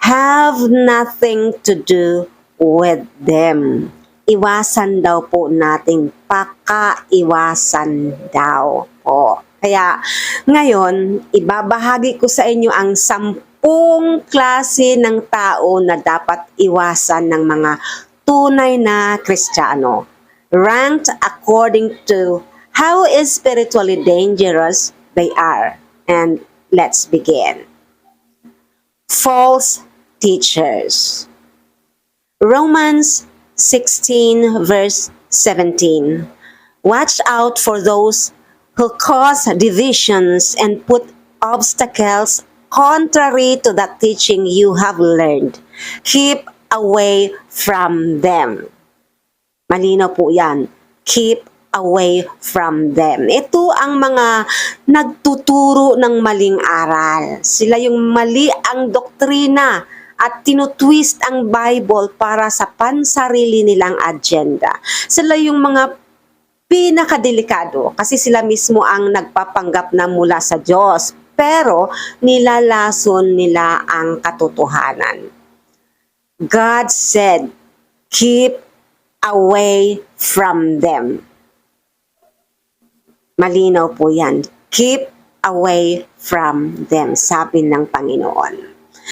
have nothing to do with them. Iwasan daw po nating pakaiwasan daw po. Kaya ngayon, ibabahagi ko sa inyo ang sampung klase ng tao na dapat iwasan ng mga tunay na Kristiyano. Ranked according to how spiritually dangerous they are. And let's begin. False teachers. Romans 16 verse 17. Watch out for those who cause divisions and put obstacles contrary to the teaching you have learned. Keep away from them. Malinaw po yan. Keep away from them. Ito ang mga nagtuturo ng maling aral. Sila yung mali ang doktrina at tinutwist ang Bible para sa pansarili nilang agenda. Sila yung mga pinakadelikado kasi sila mismo ang nagpapanggap na mula sa Diyos pero nilalason nila ang katotohanan. God said, keep away from them. Malinaw po yan. Keep away from them, sabi ng Panginoon.